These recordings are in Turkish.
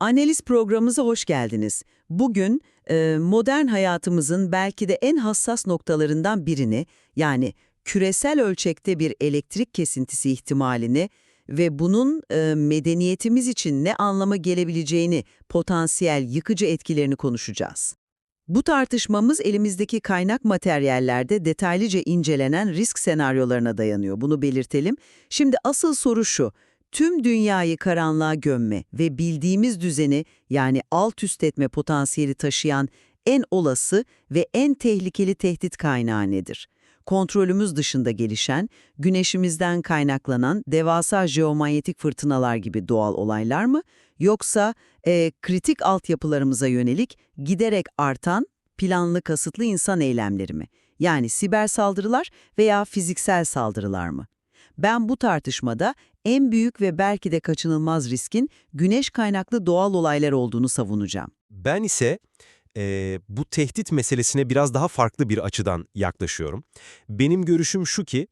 Analiz programımıza hoş geldiniz. Bugün e, modern hayatımızın belki de en hassas noktalarından birini, yani küresel ölçekte bir elektrik kesintisi ihtimalini ve bunun e, medeniyetimiz için ne anlama gelebileceğini, potansiyel yıkıcı etkilerini konuşacağız. Bu tartışmamız elimizdeki kaynak materyallerde detaylıca incelenen risk senaryolarına dayanıyor. Bunu belirtelim. Şimdi asıl soru şu tüm dünyayı karanlığa gömme ve bildiğimiz düzeni yani alt üst etme potansiyeli taşıyan en olası ve en tehlikeli tehdit kaynağı nedir? Kontrolümüz dışında gelişen, güneşimizden kaynaklanan devasa jeomanyetik fırtınalar gibi doğal olaylar mı? Yoksa e, kritik altyapılarımıza yönelik giderek artan planlı kasıtlı insan eylemleri mi? Yani siber saldırılar veya fiziksel saldırılar mı? Ben bu tartışmada en büyük ve belki de kaçınılmaz riskin güneş kaynaklı doğal olaylar olduğunu savunacağım. Ben ise e, bu tehdit meselesine biraz daha farklı bir açıdan yaklaşıyorum. Benim görüşüm şu ki,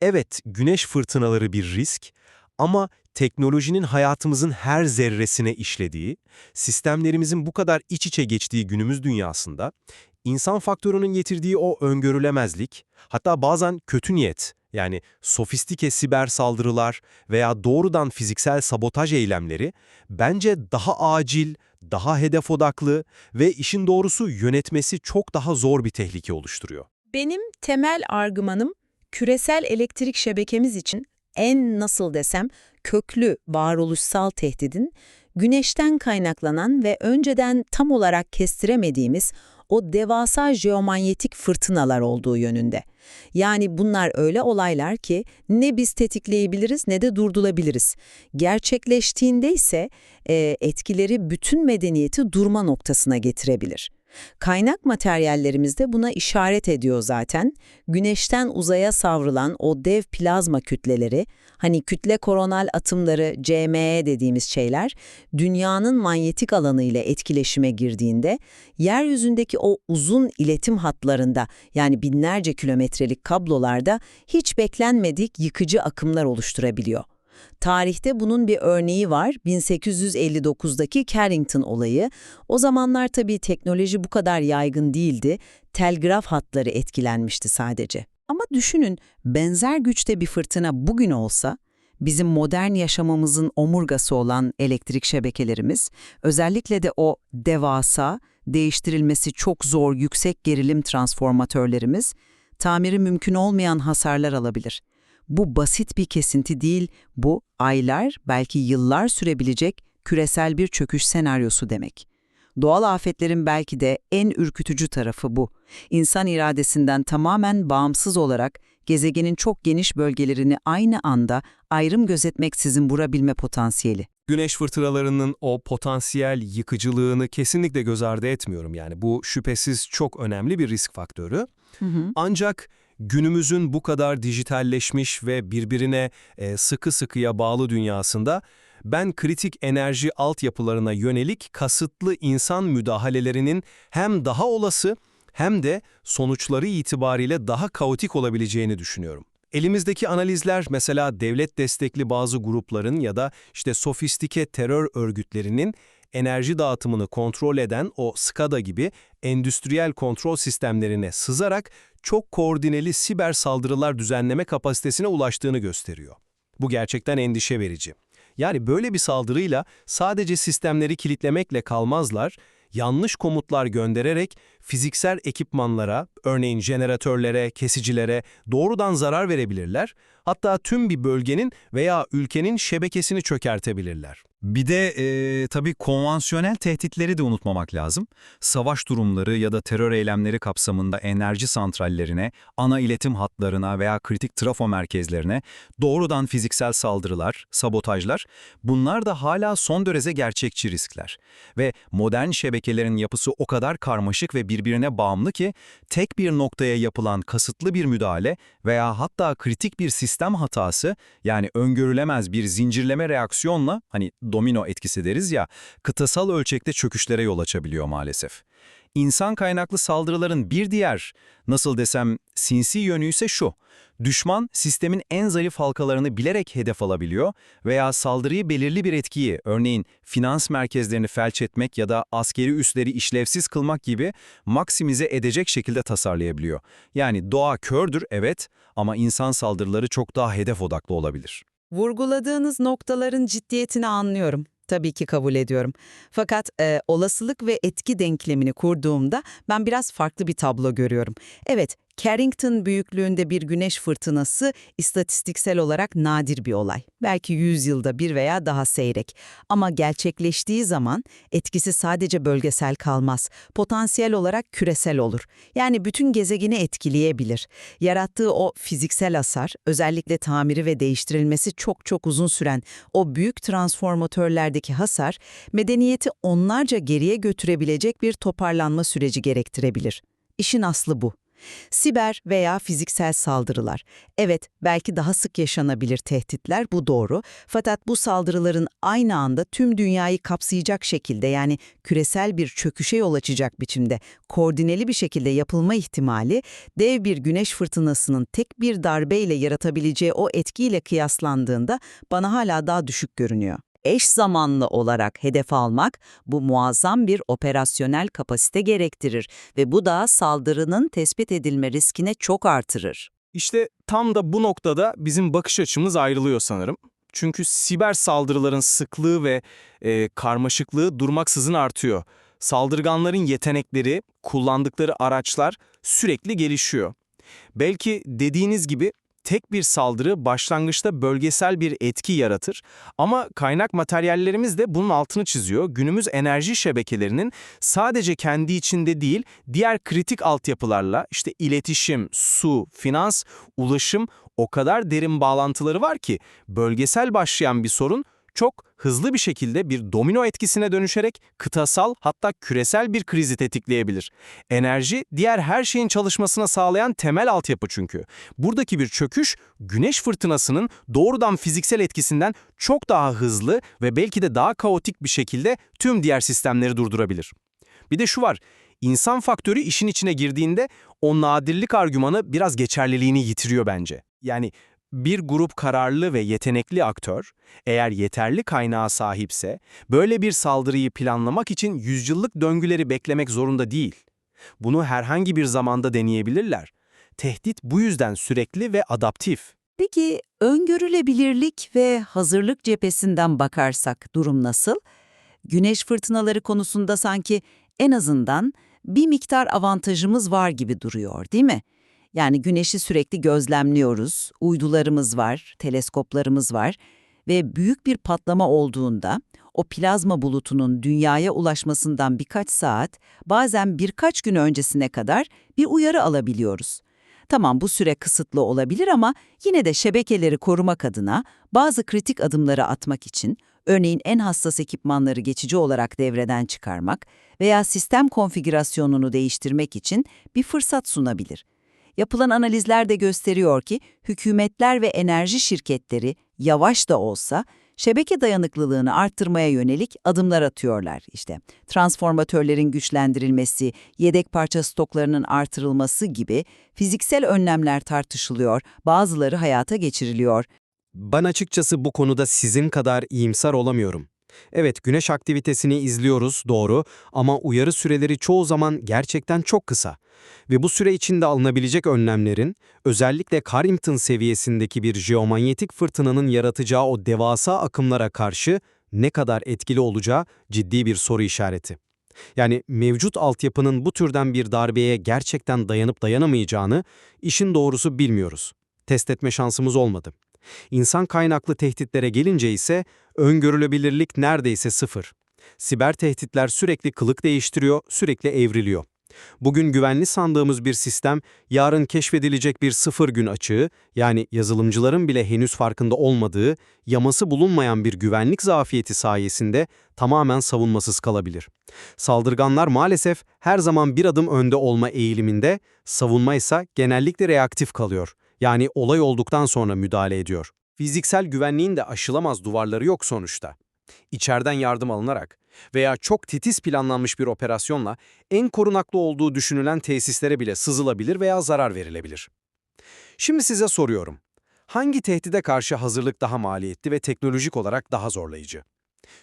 evet güneş fırtınaları bir risk ama teknolojinin hayatımızın her zerresine işlediği, sistemlerimizin bu kadar iç içe geçtiği günümüz dünyasında, insan faktörünün getirdiği o öngörülemezlik, hatta bazen kötü niyet, yani sofistike siber saldırılar veya doğrudan fiziksel sabotaj eylemleri bence daha acil, daha hedef odaklı ve işin doğrusu yönetmesi çok daha zor bir tehlike oluşturuyor. Benim temel argümanım küresel elektrik şebekemiz için en nasıl desem köklü varoluşsal tehdidin güneşten kaynaklanan ve önceden tam olarak kestiremediğimiz o devasa jeomanyetik fırtınalar olduğu yönünde. Yani bunlar öyle olaylar ki ne biz tetikleyebiliriz ne de durdurabiliriz. Gerçekleştiğinde ise e, etkileri bütün medeniyeti durma noktasına getirebilir. Kaynak materyallerimiz de buna işaret ediyor zaten. Güneşten uzaya savrulan o dev plazma kütleleri, hani kütle koronal atımları CME dediğimiz şeyler, dünyanın manyetik alanı ile etkileşime girdiğinde, yeryüzündeki o uzun iletim hatlarında yani binlerce kilometrelik kablolarda hiç beklenmedik yıkıcı akımlar oluşturabiliyor. Tarihte bunun bir örneği var. 1859'daki Carrington olayı. O zamanlar tabii teknoloji bu kadar yaygın değildi. Telgraf hatları etkilenmişti sadece. Ama düşünün benzer güçte bir fırtına bugün olsa bizim modern yaşamımızın omurgası olan elektrik şebekelerimiz, özellikle de o devasa, değiştirilmesi çok zor yüksek gerilim transformatörlerimiz, tamiri mümkün olmayan hasarlar alabilir. Bu basit bir kesinti değil, bu aylar, belki yıllar sürebilecek küresel bir çöküş senaryosu demek. Doğal afetlerin belki de en ürkütücü tarafı bu. İnsan iradesinden tamamen bağımsız olarak gezegenin çok geniş bölgelerini aynı anda ayrım gözetmeksizin vurabilme potansiyeli. Güneş fırtınalarının o potansiyel yıkıcılığını kesinlikle göz ardı etmiyorum. Yani bu şüphesiz çok önemli bir risk faktörü. Hı hı. Ancak günümüzün bu kadar dijitalleşmiş ve birbirine e, sıkı sıkıya bağlı dünyasında ben kritik enerji altyapılarına yönelik kasıtlı insan müdahalelerinin hem daha olası hem de sonuçları itibariyle daha kaotik olabileceğini düşünüyorum. Elimizdeki analizler mesela devlet destekli bazı grupların ya da işte sofistike terör örgütlerinin enerji dağıtımını kontrol eden o SCADA gibi endüstriyel kontrol sistemlerine sızarak çok koordineli siber saldırılar düzenleme kapasitesine ulaştığını gösteriyor. Bu gerçekten endişe verici. Yani böyle bir saldırıyla sadece sistemleri kilitlemekle kalmazlar, yanlış komutlar göndererek fiziksel ekipmanlara, örneğin jeneratörlere, kesicilere doğrudan zarar verebilirler, hatta tüm bir bölgenin veya ülkenin şebekesini çökertebilirler. Bir de e, tabii konvansiyonel tehditleri de unutmamak lazım. Savaş durumları ya da terör eylemleri kapsamında enerji santrallerine, ana iletim hatlarına veya kritik trafo merkezlerine doğrudan fiziksel saldırılar, sabotajlar bunlar da hala son derece gerçekçi riskler. Ve modern şebekelerin yapısı o kadar karmaşık ve birbirine bağımlı ki tek bir noktaya yapılan kasıtlı bir müdahale veya hatta kritik bir sistem hatası yani öngörülemez bir zincirleme reaksiyonla hani domino etkisi deriz ya, kıtasal ölçekte çöküşlere yol açabiliyor maalesef. İnsan kaynaklı saldırıların bir diğer, nasıl desem, sinsi yönü ise şu. Düşman, sistemin en zayıf halkalarını bilerek hedef alabiliyor veya saldırıyı belirli bir etkiyi, örneğin finans merkezlerini felç etmek ya da askeri üsleri işlevsiz kılmak gibi maksimize edecek şekilde tasarlayabiliyor. Yani doğa kördür evet ama insan saldırıları çok daha hedef odaklı olabilir. Vurguladığınız noktaların ciddiyetini anlıyorum. Tabii ki kabul ediyorum. Fakat e, olasılık ve etki denklemini kurduğumda ben biraz farklı bir tablo görüyorum. Evet, Carrington büyüklüğünde bir güneş fırtınası istatistiksel olarak nadir bir olay. Belki 100 yılda bir veya daha seyrek. Ama gerçekleştiği zaman etkisi sadece bölgesel kalmaz. Potansiyel olarak küresel olur. Yani bütün gezegeni etkileyebilir. Yarattığı o fiziksel hasar, özellikle tamiri ve değiştirilmesi çok çok uzun süren o büyük transformatörlerdeki hasar, medeniyeti onlarca geriye götürebilecek bir toparlanma süreci gerektirebilir. İşin aslı bu. Siber veya fiziksel saldırılar. Evet, belki daha sık yaşanabilir tehditler, bu doğru. Fakat bu saldırıların aynı anda tüm dünyayı kapsayacak şekilde yani küresel bir çöküşe yol açacak biçimde koordineli bir şekilde yapılma ihtimali, dev bir güneş fırtınasının tek bir darbeyle yaratabileceği o etkiyle kıyaslandığında bana hala daha düşük görünüyor eş zamanlı olarak hedef almak bu muazzam bir operasyonel kapasite gerektirir ve bu da saldırının tespit edilme riskine çok artırır. İşte tam da bu noktada bizim bakış açımız ayrılıyor sanırım. Çünkü siber saldırıların sıklığı ve e, karmaşıklığı durmaksızın artıyor. Saldırganların yetenekleri, kullandıkları araçlar sürekli gelişiyor. Belki dediğiniz gibi tek bir saldırı başlangıçta bölgesel bir etki yaratır ama kaynak materyallerimiz de bunun altını çiziyor. Günümüz enerji şebekelerinin sadece kendi içinde değil, diğer kritik altyapılarla işte iletişim, su, finans, ulaşım o kadar derin bağlantıları var ki bölgesel başlayan bir sorun çok hızlı bir şekilde bir domino etkisine dönüşerek kıtasal hatta küresel bir krizi tetikleyebilir. Enerji diğer her şeyin çalışmasına sağlayan temel altyapı çünkü. Buradaki bir çöküş güneş fırtınasının doğrudan fiziksel etkisinden çok daha hızlı ve belki de daha kaotik bir şekilde tüm diğer sistemleri durdurabilir. Bir de şu var, insan faktörü işin içine girdiğinde o nadirlik argümanı biraz geçerliliğini yitiriyor bence. Yani bir grup kararlı ve yetenekli aktör, eğer yeterli kaynağa sahipse, böyle bir saldırıyı planlamak için yüzyıllık döngüleri beklemek zorunda değil. Bunu herhangi bir zamanda deneyebilirler. Tehdit bu yüzden sürekli ve adaptif. Peki öngörülebilirlik ve hazırlık cephesinden bakarsak durum nasıl? Güneş fırtınaları konusunda sanki en azından bir miktar avantajımız var gibi duruyor, değil mi? Yani güneşi sürekli gözlemliyoruz, uydularımız var, teleskoplarımız var ve büyük bir patlama olduğunda o plazma bulutunun dünyaya ulaşmasından birkaç saat, bazen birkaç gün öncesine kadar bir uyarı alabiliyoruz. Tamam bu süre kısıtlı olabilir ama yine de şebekeleri korumak adına bazı kritik adımları atmak için, örneğin en hassas ekipmanları geçici olarak devreden çıkarmak veya sistem konfigürasyonunu değiştirmek için bir fırsat sunabilir. Yapılan analizler de gösteriyor ki hükümetler ve enerji şirketleri yavaş da olsa şebeke dayanıklılığını arttırmaya yönelik adımlar atıyorlar. İşte transformatörlerin güçlendirilmesi, yedek parça stoklarının artırılması gibi fiziksel önlemler tartışılıyor, bazıları hayata geçiriliyor. Ben açıkçası bu konuda sizin kadar iyimser olamıyorum. Evet, güneş aktivitesini izliyoruz, doğru ama uyarı süreleri çoğu zaman gerçekten çok kısa. Ve bu süre içinde alınabilecek önlemlerin, özellikle Carrington seviyesindeki bir jeomanyetik fırtınanın yaratacağı o devasa akımlara karşı ne kadar etkili olacağı ciddi bir soru işareti. Yani mevcut altyapının bu türden bir darbeye gerçekten dayanıp dayanamayacağını işin doğrusu bilmiyoruz. Test etme şansımız olmadı. İnsan kaynaklı tehditlere gelince ise öngörülebilirlik neredeyse sıfır. Siber tehditler sürekli kılık değiştiriyor, sürekli evriliyor. Bugün güvenli sandığımız bir sistem, yarın keşfedilecek bir sıfır gün açığı, yani yazılımcıların bile henüz farkında olmadığı, yaması bulunmayan bir güvenlik zafiyeti sayesinde tamamen savunmasız kalabilir. Saldırganlar maalesef her zaman bir adım önde olma eğiliminde, savunma ise genellikle reaktif kalıyor. Yani olay olduktan sonra müdahale ediyor. Fiziksel güvenliğin de aşılamaz duvarları yok sonuçta. içeriden yardım alınarak veya çok titiz planlanmış bir operasyonla en korunaklı olduğu düşünülen tesislere bile sızılabilir veya zarar verilebilir. Şimdi size soruyorum. Hangi tehdide karşı hazırlık daha maliyetli ve teknolojik olarak daha zorlayıcı?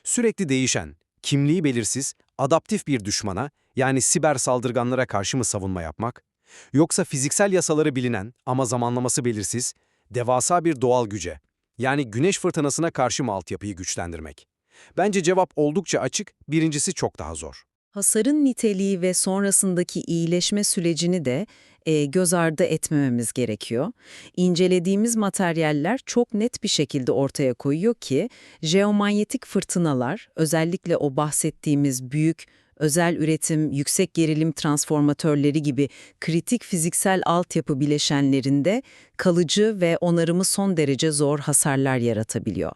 Sürekli değişen, kimliği belirsiz, adaptif bir düşmana, yani siber saldırganlara karşı mı savunma yapmak? Yoksa fiziksel yasaları bilinen ama zamanlaması belirsiz, devasa bir doğal güce, yani güneş fırtınasına karşı mı altyapıyı güçlendirmek? Bence cevap oldukça açık, birincisi çok daha zor. Hasarın niteliği ve sonrasındaki iyileşme sürecini de e, göz ardı etmememiz gerekiyor. İncelediğimiz materyaller çok net bir şekilde ortaya koyuyor ki jeomanyetik fırtınalar, özellikle o bahsettiğimiz büyük özel üretim, yüksek gerilim transformatörleri gibi kritik fiziksel altyapı bileşenlerinde kalıcı ve onarımı son derece zor hasarlar yaratabiliyor.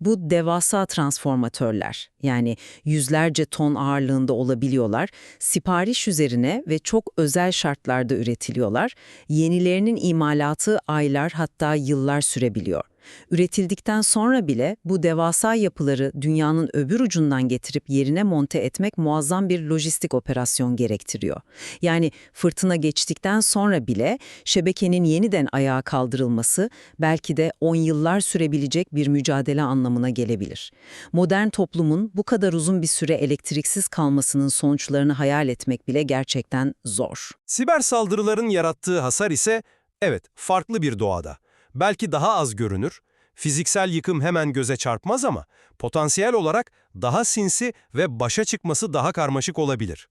Bu devasa transformatörler, yani yüzlerce ton ağırlığında olabiliyorlar, sipariş üzerine ve çok özel şartlarda üretiliyorlar, yenilerinin imalatı aylar hatta yıllar sürebiliyor. Üretildikten sonra bile bu devasa yapıları dünyanın öbür ucundan getirip yerine monte etmek muazzam bir lojistik operasyon gerektiriyor. Yani fırtına geçtikten sonra bile şebekenin yeniden ayağa kaldırılması belki de 10 yıllar sürebilecek bir mücadele anlamına gelebilir. Modern toplumun bu kadar uzun bir süre elektriksiz kalmasının sonuçlarını hayal etmek bile gerçekten zor. Siber saldırıların yarattığı hasar ise, evet, farklı bir doğada. Belki daha az görünür, fiziksel yıkım hemen göze çarpmaz ama potansiyel olarak daha sinsi ve başa çıkması daha karmaşık olabilir.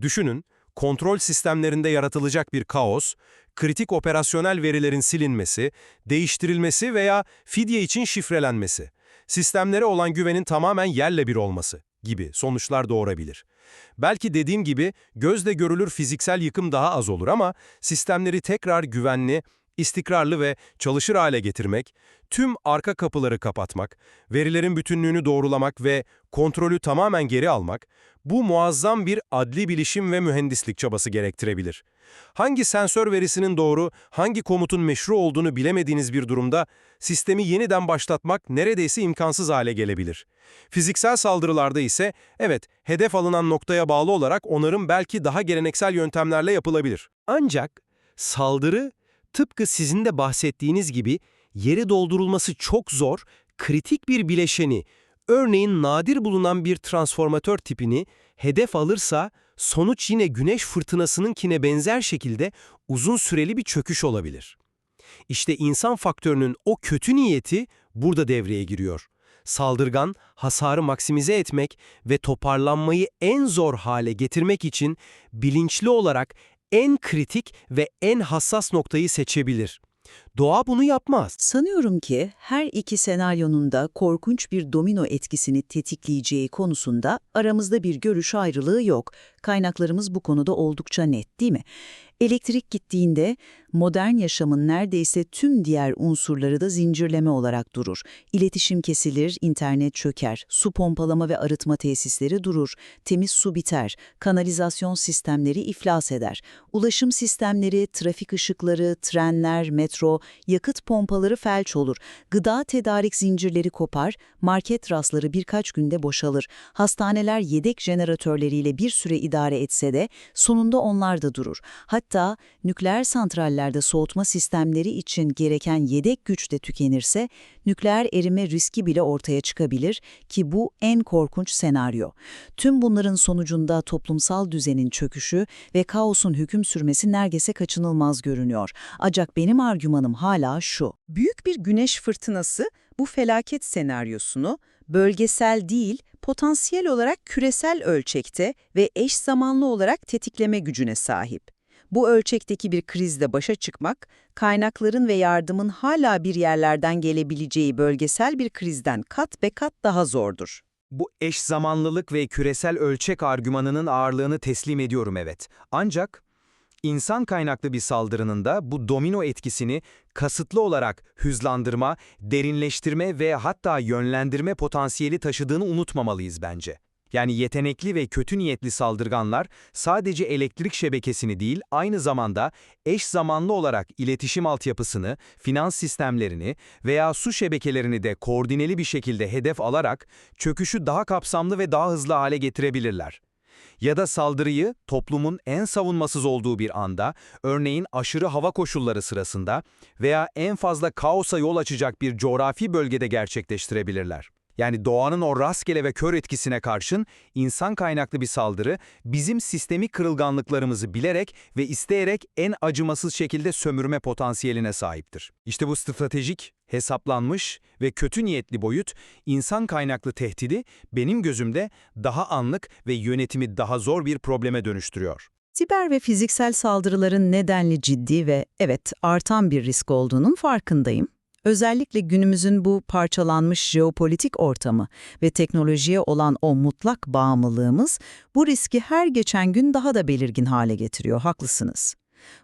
Düşünün, kontrol sistemlerinde yaratılacak bir kaos, kritik operasyonel verilerin silinmesi, değiştirilmesi veya fidye için şifrelenmesi, sistemlere olan güvenin tamamen yerle bir olması gibi sonuçlar doğurabilir. Belki dediğim gibi gözle görülür fiziksel yıkım daha az olur ama sistemleri tekrar güvenli, istikrarlı ve çalışır hale getirmek, tüm arka kapıları kapatmak, verilerin bütünlüğünü doğrulamak ve kontrolü tamamen geri almak, bu muazzam bir adli bilişim ve mühendislik çabası gerektirebilir. Hangi sensör verisinin doğru, hangi komutun meşru olduğunu bilemediğiniz bir durumda, sistemi yeniden başlatmak neredeyse imkansız hale gelebilir. Fiziksel saldırılarda ise, evet, hedef alınan noktaya bağlı olarak onarım belki daha geleneksel yöntemlerle yapılabilir. Ancak saldırı, tıpkı sizin de bahsettiğiniz gibi yeri doldurulması çok zor, kritik bir bileşeni, örneğin nadir bulunan bir transformatör tipini hedef alırsa sonuç yine güneş fırtınasınınkine benzer şekilde uzun süreli bir çöküş olabilir. İşte insan faktörünün o kötü niyeti burada devreye giriyor. Saldırgan, hasarı maksimize etmek ve toparlanmayı en zor hale getirmek için bilinçli olarak en kritik ve en hassas noktayı seçebilir. Doğa bunu yapmaz. Sanıyorum ki her iki senaryonun da korkunç bir domino etkisini tetikleyeceği konusunda aramızda bir görüş ayrılığı yok. Kaynaklarımız bu konuda oldukça net değil mi? Elektrik gittiğinde modern yaşamın neredeyse tüm diğer unsurları da zincirleme olarak durur. İletişim kesilir, internet çöker, su pompalama ve arıtma tesisleri durur, temiz su biter, kanalizasyon sistemleri iflas eder. Ulaşım sistemleri, trafik ışıkları, trenler, metro, yakıt pompaları felç olur. Gıda tedarik zincirleri kopar, market rafları birkaç günde boşalır. Hastaneler yedek jeneratörleriyle bir süre idare etse de sonunda onlar da durur. Hatta nükleer santrallerde soğutma sistemleri için gereken yedek güç de tükenirse nükleer erime riski bile ortaya çıkabilir ki bu en korkunç senaryo. Tüm bunların sonucunda toplumsal düzenin çöküşü ve kaosun hüküm sürmesi neredeyse kaçınılmaz görünüyor. Ancak benim argümanım hala şu. Büyük bir güneş fırtınası bu felaket senaryosunu bölgesel değil, potansiyel olarak küresel ölçekte ve eş zamanlı olarak tetikleme gücüne sahip. Bu ölçekteki bir krizle başa çıkmak, kaynakların ve yardımın hala bir yerlerden gelebileceği bölgesel bir krizden kat be kat daha zordur. Bu eş zamanlılık ve küresel ölçek argümanının ağırlığını teslim ediyorum evet. Ancak insan kaynaklı bir saldırının da bu domino etkisini kasıtlı olarak hızlandırma, derinleştirme ve hatta yönlendirme potansiyeli taşıdığını unutmamalıyız bence. Yani yetenekli ve kötü niyetli saldırganlar sadece elektrik şebekesini değil, aynı zamanda eş zamanlı olarak iletişim altyapısını, finans sistemlerini veya su şebekelerini de koordineli bir şekilde hedef alarak çöküşü daha kapsamlı ve daha hızlı hale getirebilirler. Ya da saldırıyı toplumun en savunmasız olduğu bir anda, örneğin aşırı hava koşulları sırasında veya en fazla kaosa yol açacak bir coğrafi bölgede gerçekleştirebilirler. Yani doğanın o rastgele ve kör etkisine karşın insan kaynaklı bir saldırı bizim sistemik kırılganlıklarımızı bilerek ve isteyerek en acımasız şekilde sömürme potansiyeline sahiptir. İşte bu stratejik, hesaplanmış ve kötü niyetli boyut insan kaynaklı tehdidi benim gözümde daha anlık ve yönetimi daha zor bir probleme dönüştürüyor. Siber ve fiziksel saldırıların nedenli ciddi ve evet artan bir risk olduğunun farkındayım. Özellikle günümüzün bu parçalanmış jeopolitik ortamı ve teknolojiye olan o mutlak bağımlılığımız bu riski her geçen gün daha da belirgin hale getiriyor, haklısınız.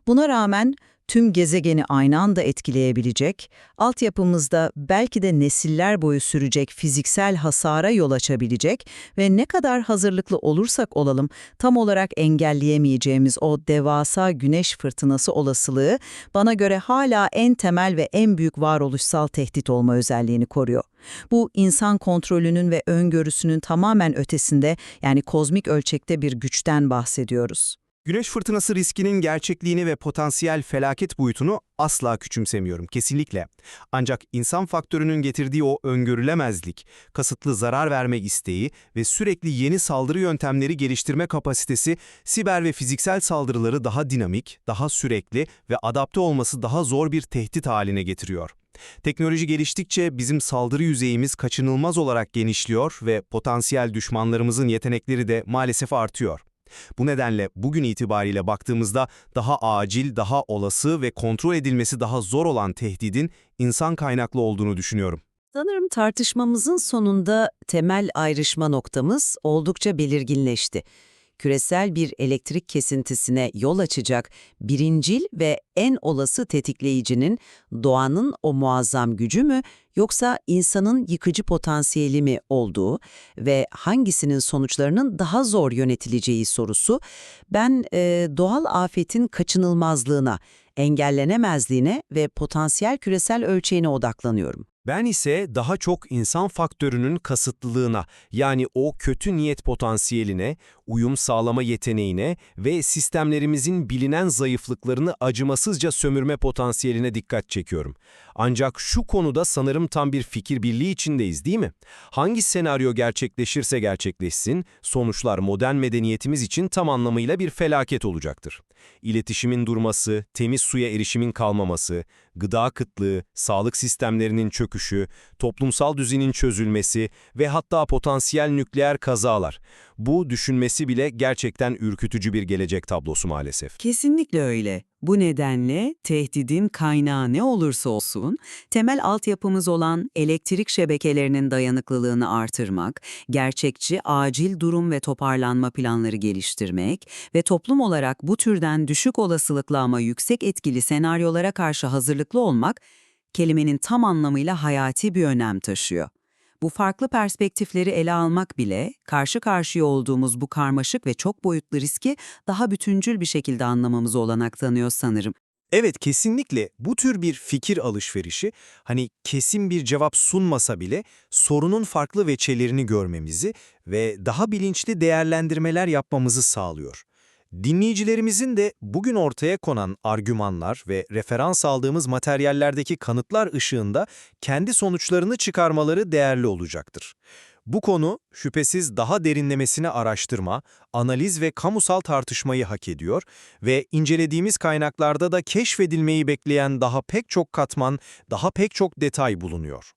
Buna rağmen tüm gezegeni aynı anda etkileyebilecek, altyapımızda belki de nesiller boyu sürecek fiziksel hasara yol açabilecek ve ne kadar hazırlıklı olursak olalım tam olarak engelleyemeyeceğimiz o devasa güneş fırtınası olasılığı bana göre hala en temel ve en büyük varoluşsal tehdit olma özelliğini koruyor. Bu insan kontrolünün ve öngörüsünün tamamen ötesinde yani kozmik ölçekte bir güçten bahsediyoruz. Güneş fırtınası riskinin gerçekliğini ve potansiyel felaket boyutunu asla küçümsemiyorum, kesinlikle. Ancak insan faktörünün getirdiği o öngörülemezlik, kasıtlı zarar verme isteği ve sürekli yeni saldırı yöntemleri geliştirme kapasitesi siber ve fiziksel saldırıları daha dinamik, daha sürekli ve adapte olması daha zor bir tehdit haline getiriyor. Teknoloji geliştikçe bizim saldırı yüzeyimiz kaçınılmaz olarak genişliyor ve potansiyel düşmanlarımızın yetenekleri de maalesef artıyor. Bu nedenle bugün itibariyle baktığımızda daha acil, daha olası ve kontrol edilmesi daha zor olan tehdidin insan kaynaklı olduğunu düşünüyorum. Sanırım tartışmamızın sonunda temel ayrışma noktamız oldukça belirginleşti. Küresel bir elektrik kesintisine yol açacak birincil ve en olası tetikleyicinin doğanın o muazzam gücü mü yoksa insanın yıkıcı potansiyeli mi olduğu ve hangisinin sonuçlarının daha zor yönetileceği sorusu ben e, doğal afetin kaçınılmazlığına, engellenemezliğine ve potansiyel küresel ölçeğine odaklanıyorum. Ben ise daha çok insan faktörünün kasıtlılığına, yani o kötü niyet potansiyeline, uyum sağlama yeteneğine ve sistemlerimizin bilinen zayıflıklarını acımasızca sömürme potansiyeline dikkat çekiyorum. Ancak şu konuda sanırım tam bir fikir birliği içindeyiz değil mi? Hangi senaryo gerçekleşirse gerçekleşsin, sonuçlar modern medeniyetimiz için tam anlamıyla bir felaket olacaktır. İletişimin durması, temiz suya erişimin kalmaması, gıda kıtlığı, sağlık sistemlerinin çöküşü, toplumsal düzenin çözülmesi ve hatta potansiyel nükleer kazalar. Bu düşünmesi bile gerçekten ürkütücü bir gelecek tablosu maalesef. Kesinlikle öyle. Bu nedenle tehdidin kaynağı ne olursa olsun, temel altyapımız olan elektrik şebekelerinin dayanıklılığını artırmak, gerçekçi acil durum ve toparlanma planları geliştirmek ve toplum olarak bu türden düşük olasılıklı ama yüksek etkili senaryolara karşı hazırlıklı olmak, kelimenin tam anlamıyla hayati bir önem taşıyor. Bu farklı perspektifleri ele almak bile, karşı karşıya olduğumuz bu karmaşık ve çok boyutlu riski daha bütüncül bir şekilde anlamamızı olanak tanıyor sanırım. Evet kesinlikle bu tür bir fikir alışverişi hani kesin bir cevap sunmasa bile sorunun farklı veçelerini görmemizi ve daha bilinçli değerlendirmeler yapmamızı sağlıyor. Dinleyicilerimizin de bugün ortaya konan argümanlar ve referans aldığımız materyallerdeki kanıtlar ışığında kendi sonuçlarını çıkarmaları değerli olacaktır. Bu konu şüphesiz daha derinlemesine araştırma, analiz ve kamusal tartışmayı hak ediyor ve incelediğimiz kaynaklarda da keşfedilmeyi bekleyen daha pek çok katman, daha pek çok detay bulunuyor.